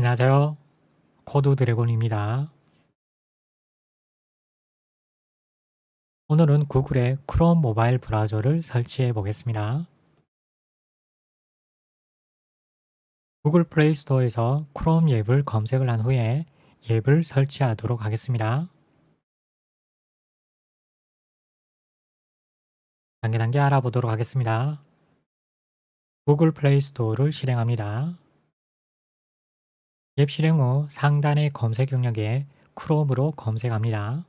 안녕하세요. 코드 드래곤입니다. 오늘은 구글의 크롬 모바일 브라우저를 설치해 보겠습니다. 구글 플레이 스토어에서 크롬 앱을 검색을 한 후에 앱을 설치하도록 하겠습니다. 단계 단계 알아보도록 하겠습니다. 구글 플레이 스토어를 실행합니다. 앱 실행 후 상단의 검색 영역에 크롬으로 검색합니다.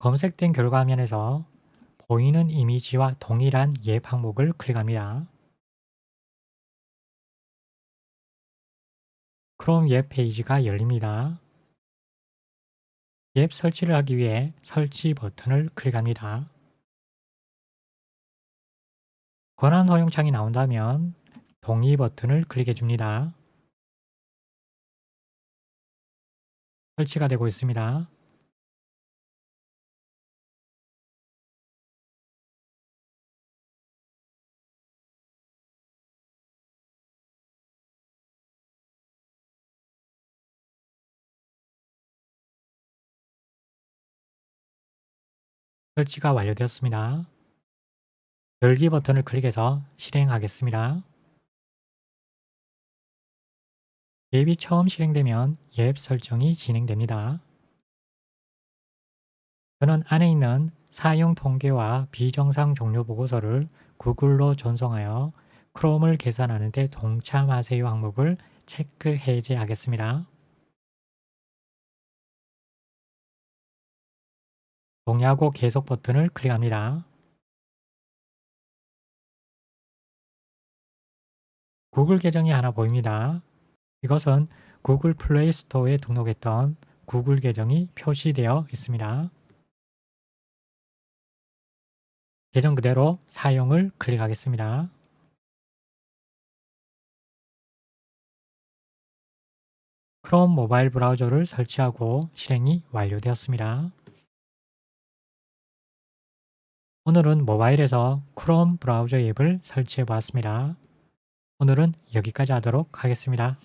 검색된 결과 화면에서 보이는 이미지와 동일한 앱 항목을 클릭합니다. 크롬 웹 페이지가 열립니다. 앱 설치를 하기 위해 설치 버튼을 클릭합니다. 권한 허용 창이 나온다면 동의 버튼을 클릭해 줍니다. 설치가 되고 있습니다. 설치가 완료되었습니다. 열기 버튼을 클릭해서 실행하겠습니다. 앱이 처음 실행되면 앱 설정이 진행됩니다. 저는 안에 있는 사용 통계와 비정상 종료 보고서를 구글로 전송하여 크롬을 계산하는 데 동참하세요 항목을 체크 해제하겠습니다. 동의하고 계속 버튼을 클릭합니다. 구글 계정이 하나 보입니다. 이것은 구글 플레이 스토어에 등록했던 구글 계정이 표시되어 있습니다. 계정 그대로 사용을 클릭하겠습니다. 크롬 모바일 브라우저를 설치하고 실행이 완료되었습니다. 오늘은 모바일에서 크롬 브라우저 앱을 설치해 보았습니다. 오늘은 여기까지 하도록 하겠습니다.